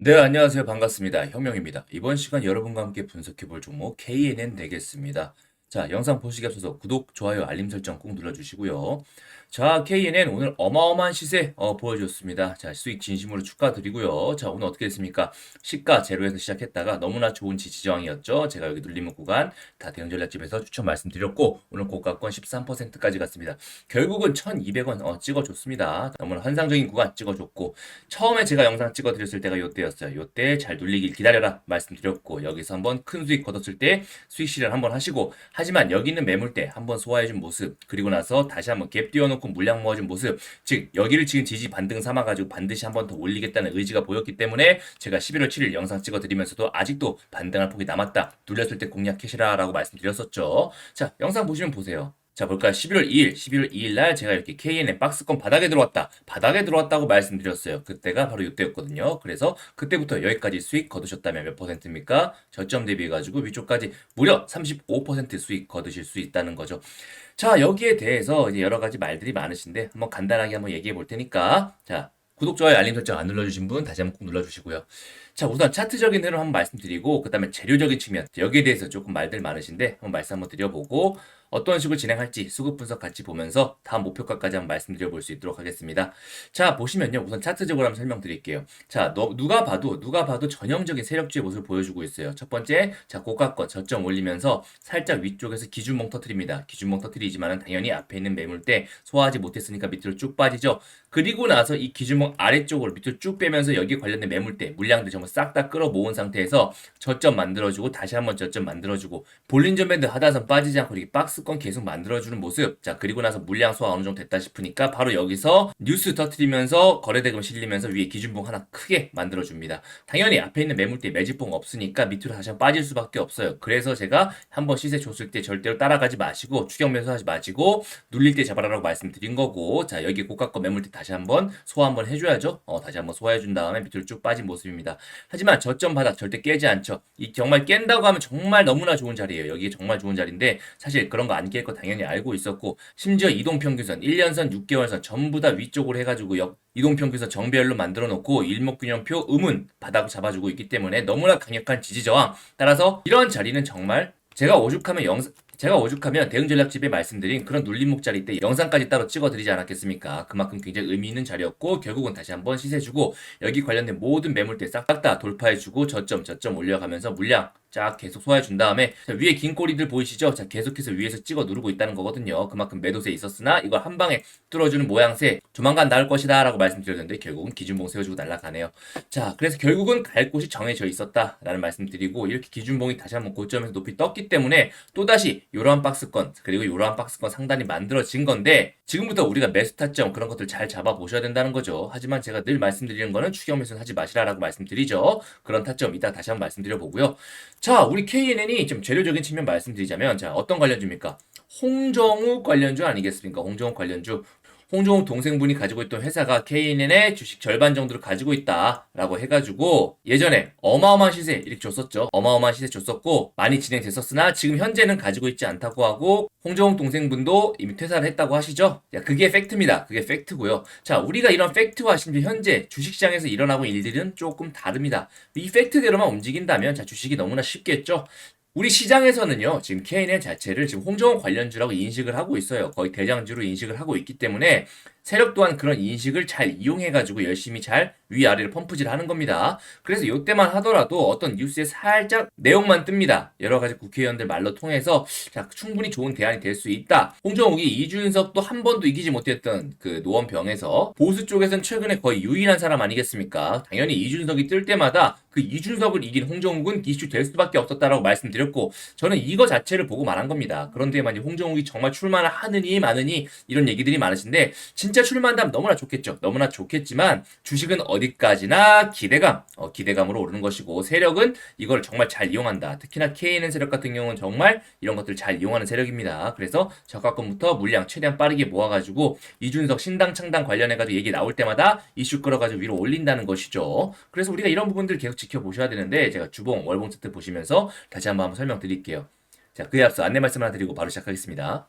네, 안녕하세요. 반갑습니다. 혁명입니다. 이번 시간 여러분과 함께 분석해 볼 종목 KNN 되겠습니다. 자, 영상 보시기 앞서서 구독, 좋아요, 알림 설정 꼭 눌러주시고요. 자, KNN 오늘 어마어마한 시세 어, 보여줬습니다. 자, 수익 진심으로 축하드리고요. 자, 오늘 어떻게 됐습니까? 시가 제로에서 시작했다가 너무나 좋은 지지 저항이었죠. 제가 여기 눌림목 구간 다 대형 전략집에서 추천 말씀드렸고 오늘 고가권 13%까지 갔습니다. 결국은 1200원 어, 찍어줬습니다. 너무나 환상적인 구간 찍어줬고 처음에 제가 영상 찍어드렸을 때가 요때였어요. 요때 잘 눌리길 기다려라 말씀드렸고 여기서 한번 큰 수익 거뒀을 때 수익 실현 한번 하시고 하지만 여기 있는 매물대 한번 소화해준 모습 그리고 나서 다시 한번 갭 띄워놓고 물량 모아준 모습 즉 여기를 지금 지지 반등 삼아가지고 반드시 한번 더 올리겠다는 의지가 보였기 때문에 제가 11월 7일 영상 찍어드리면서도 아직도 반등할 폭이 남았다. 눌렸을 때 공략 캐시라 라고 말씀드렸었죠. 자 영상 보시면 보세요 자, 볼까요? 11월 2일, 11월 2일 날 제가 이렇게 KNN 박스권 바닥에 들어왔다. 바닥에 들어왔다고 말씀드렸어요. 그때가 바로 이때였거든요. 그래서 그때부터 여기까지 수익 거두셨다면 몇 퍼센트입니까? 저점 대비해 가지고 위쪽까지 무려 35% 수익 거두실 수 있다는 거죠. 자, 여기에 대해서 이제 여러 가지 말들이 많으신데 한번 간단하게 한번 얘기해 볼 테니까 자, 구독, 좋아요, 알림 설정 안 눌러주신 분 다시 한번 꼭 눌러주시고요. 자, 우선 차트적인 흐름 한번 말씀드리고 그 다음에 재료적인 측면 여기에 대해서 조금 말들 많으신데 한번 말씀 한번 드려보고 어떤 식으로 진행할지 수급 분석 같이 보면서 다음 목표가까지 한번 말씀드려 볼 수 있도록 하겠습니다. 자, 보시면요. 우선 차트적으로 한번 설명드릴게요. 자, 너, 누가 봐도, 누가 봐도 전형적인 세력주의 모습을 보여주고 있어요. 첫 번째, 자, 고가권 저점 올리면서 살짝 위쪽에서 기준봉 터트립니다. 기준봉 터트리지만은 당연히 앞에 있는 매물대 소화하지 못했으니까 밑으로 쭉 빠지죠. 그리고 나서 이 기준봉 아래쪽으로 밑으로 쭉 빼면서 여기에 관련된 매물대, 물량들 전부 싹 다 끌어 모은 상태에서 저점 만들어주고 다시 한번 저점 만들어주고 볼린저 밴드 하단선 빠지지 않고 이렇게 박스권 계속 만들어주는 모습. 자, 그리고 나서 물량 소화 어느 정도 됐다 싶으니까 바로 여기서 뉴스 터트리면서 거래대금 실리면서 위에 기준봉 하나 크게 만들어줍니다. 당연히 앞에 있는 매물대 매집봉 없으니까 밑으로 다시 한번 빠질 수밖에 없어요. 그래서 제가 한번 시세 줬을 때 절대로 따라가지 마시고 추격 매수하지 마시고 눌릴 때 잡아라라고 말씀드린 거고 자 여기 고가권 매물대 다시 한번 소화 한번 해줘야죠. 어, 다시 한번 소화해준 다음에 밑으로 쭉 빠진 모습입니다. 하지만 저점 바닥 절대 깨지 않죠. 이 정말 깬다고 하면 정말 너무나 좋은 자리예요. 여기 정말 좋은 자리인데 사실 그런 거 안 깰 거 당연히 알고 있었고 심지어 이동평균선 1년선 6개월선 전부 다 위쪽으로 해가지고 역 이동평균선 정배열로 만들어 놓고 일목균형표 음운 바닥을 잡아주고 있기 때문에 너무나 강력한 지지 저항 따라서 이런 자리는 정말 제가 오죽하면 영상 제가 오죽하면 대응 전략집에 말씀드린 그런 눌림목 자리 때 영상까지 따로 찍어드리지 않았겠습니까? 그만큼 굉장히 의미 있는 자리였고 결국은 다시 한번 시세주고 여기 관련된 모든 매물대 싹 다 돌파해주고 저점 저점 올려가면서 물량 쫙 계속 소화해준 다음에 자, 위에 긴 꼬리들 보이시죠? 자 계속해서 위에서 찍어 누르고 있다는 거거든요. 그만큼 매도세 있었으나 이걸 한 방에 뚫어주는 모양새 조만간 나올 것이다 라고 말씀드렸는데 결국은 기준봉 세워주고 날아가네요. 자 그래서 결국은 갈 곳이 정해져 있었다라는 말씀드리고 이렇게 기준봉이 다시 한번 고점에서 높이 떴기 때문에 또다시 이러한 박스권 그리고 이러한 박스권 상단이 만들어진 건데 지금부터 우리가 매수 타점 그런 것들 잘 잡아 보셔야 된다는 거죠. 하지만 제가 늘 말씀드리는 거는 추격 매수는 하지 마시라라고 말씀드리죠. 그런 타점 이따 다시 한번 말씀드려 보고요. 자, 우리 KNN이 좀 재료적인 측면 말씀드리자면 자, 어떤 관련주입니까? 홍정욱 관련주 아니겠습니까? 홍정욱 관련주. 홍종욱 동생분이 가지고 있던 회사가 KNN의 주식 절반 정도를 가지고 있다라고 해가지고 예전에 어마어마한 시세 이렇게 줬었죠. 어마어마한 시세 줬었고 많이 진행됐었으나 지금 현재는 가지고 있지 않다고 하고 홍종욱 동생분도 이미 퇴사를 했다고 하시죠. 야, 그게 팩트입니다. 그게 팩트고요. 자, 우리가 이런 팩트와 심지어 현재 주식시장에서 일어나고 있는 일들은 조금 다릅니다. 이 팩트대로만 움직인다면 자, 주식이 너무나 쉽겠죠. 우리 시장에서는요, 지금 KNN 자체를 지금 홍정호 관련주라고 인식을 하고 있어요. 거의 대장주로 인식을 하고 있기 때문에 세력 또한 그런 인식을 잘 이용해가지고 열심히 잘 위아래를 펌프질 하는 겁니다. 그래서 이때만 하더라도 어떤 뉴스에 살짝 내용만 뜹니다. 여러 가지 국회의원들 말로 통해서 자, 충분히 좋은 대안이 될 수 있다. 홍정욱이 이준석도 한 번도 이기지 못했던 그 노원병에서 보수 쪽에선 최근에 거의 유일한 사람 아니겠습니까? 당연히 이준석이 뜰 때마다 그 이준석을 이긴 홍정욱은 이슈 될 수밖에 없었다라고 말씀드렸고 저는 이거 자체를 보고 말한 겁니다. 그런데 만약 홍정욱이 정말 출마를 하느니 마느니 이런 얘기들이 많으신데 진짜 출마한다면 너무나 좋겠죠. 너무나 좋겠지만 주식은 어디까지나 기대감, 어, 기대감으로 오르는 것이고 세력은 이걸 정말 잘 이용한다. 특히나 K는 세력 같은 경우는 정말 이런 것들을 잘 이용하는 세력입니다. 그래서 저가권부터 물량 최대한 빠르게 모아가지고 이준석 신당 창당 관련해가지고 얘기 나올 때마다 이슈 끌어가지고 위로 올린다는 것이죠. 그래서 우리가 이런 부분들 계속 지켜보셔야 되는데 제가 주봉, 월봉 차트 보시면서 다시 한번, 한번 설명드릴게요. 자, 그에 앞서 안내 말씀 하나 드리고 바로 시작하겠습니다.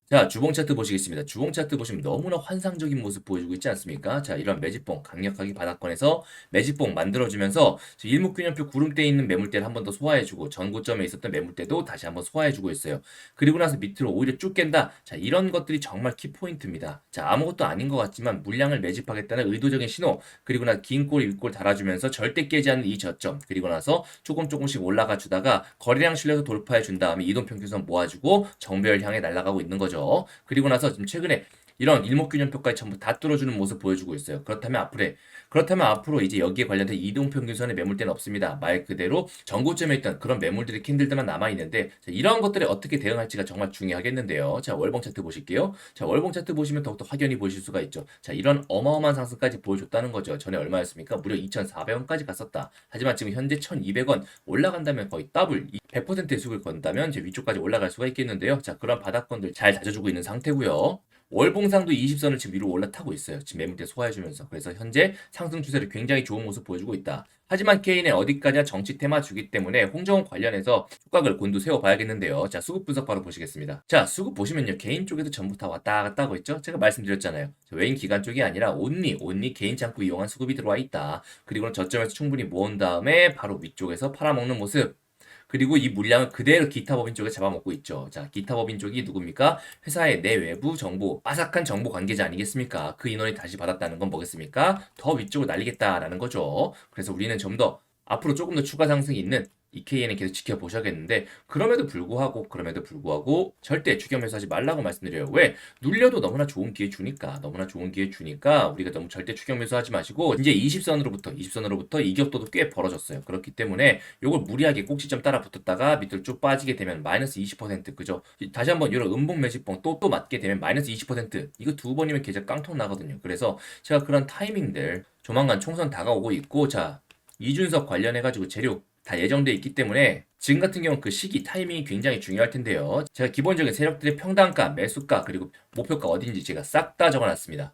자, 주봉 차트 보시겠습니다. 주봉 차트 보시면 너무나 환상적인 모습 보여주고 있지 않습니까? 자, 이런 매집봉 강력하게 바닥권에서 매집봉 만들어주면서 일목균형표 구름대에 있는 매물대를 한 번 더 소화해주고 전고점에 있었던 매물대도 다시 한번 소화해주고 있어요. 그리고 나서 밑으로 오히려 쭉 깬다. 자, 이런 것들이 정말 키포인트입니다. 자, 아무것도 아닌 것 같지만 물량을 매집하겠다는 의도적인 신호, 그리고 나서 긴 꼬리 윗골 달아주면서 절대 깨지 않는 이 저점, 그리고 나서 조금 조금씩 올라가 주다가 거래량 실려서 돌파해 준 다음에 이동평균선 모아주고 정배열 향해 날아가고 있는 거죠. 그리고 나서 지금 최근에 이런 일목균형표까지 전부 다 뚫어주는 모습 보여주고 있어요. 그렇다면 앞으로 그렇다면 앞으로 이제 여기에 관련된 이동평균선의 매물대는 없습니다. 말 그대로 전고점에 있던 그런 매물들이 캔들들만 남아 있는데 이러한 것들에 어떻게 대응할지가 정말 중요하겠는데요. 자 월봉 차트 보실게요. 자 월봉 차트 보시면 더욱더 확연히 보실 수가 있죠. 자 이런 어마어마한 상승까지 보여줬다는 거죠. 전에 얼마였습니까? 무려 2,400원까지 갔었다. 하지만 지금 현재 1,200원 올라간다면 거의 더블 100%의 수익을 건다면 이제 위쪽까지 올라갈 수가 있겠는데요. 자 그런 바닥권들 잘 다져주고 있는 상태고요. 월봉상도 20선을 지금 위로 올라타고 있어요. 지금 매물대 소화해주면서. 그래서 현재 상승 추세를 굉장히 좋은 모습 보여주고 있다. 하지만 케인의 어디까지나 정치 테마주기 때문에 홍정원 관련해서 촉각을 곤두 세워 봐야겠는데요. 자, 수급 분석 바로 보시겠습니다. 자, 수급 보시면요. 개인 쪽에도 전부 다 왔다 갔다 하고 있죠? 제가 말씀드렸잖아요. 자, 외인 기관 쪽이 아니라 온리, 온리 개인 창구 이용한 수급이 들어와 있다. 그리고는 저점에서 충분히 모은 다음에 바로 위쪽에서 팔아먹는 모습. 그리고 이 물량을 그대로 기타 법인 쪽에 잡아먹고 있죠. 자, 기타 법인 쪽이 누굽니까? 회사의 내외부 정보, 빠삭한 정보 관계자 아니겠습니까? 그 인원이 다시 받았다는 건 뭐겠습니까? 더 위쪽으로 날리겠다라는 거죠. 그래서 우리는 좀 더 앞으로 조금 더 추가 상승이 있는 EKN은 계속 지켜보셔야겠는데 그럼에도 불구하고 그럼에도 불구하고 절대 추격 매수하지 말라고 말씀드려요. 왜? 눌려도 너무나 좋은 기회 주니까 너무나 좋은 기회 주니까 우리가 너무 절대 추격 매수하지 마시고 이제 20선으로부터 20선으로부터 이격도도 꽤 벌어졌어요. 그렇기 때문에 이걸 무리하게 꼭지점 따라 붙었다가 밑으로 쭉 빠지게 되면 마이너스 20% 그죠? 다시 한번 이런 음봉 매집봉 또 또 맞게 되면 마이너스 20% 이거 두 번이면 계좌 깡통 나거든요. 그래서 제가 그런 타이밍들 조만간 총선 다가오고 있고 자 이준석 관련해 가지고 재료 다 예정돼 있기 때문에 지금 같은 경우 그 시기 타이밍이 굉장히 중요할 텐데요. 제가 기본적인 세력들의 평단가, 매수가 그리고 목표가 어딘지 제가 싹 다 적어놨습니다.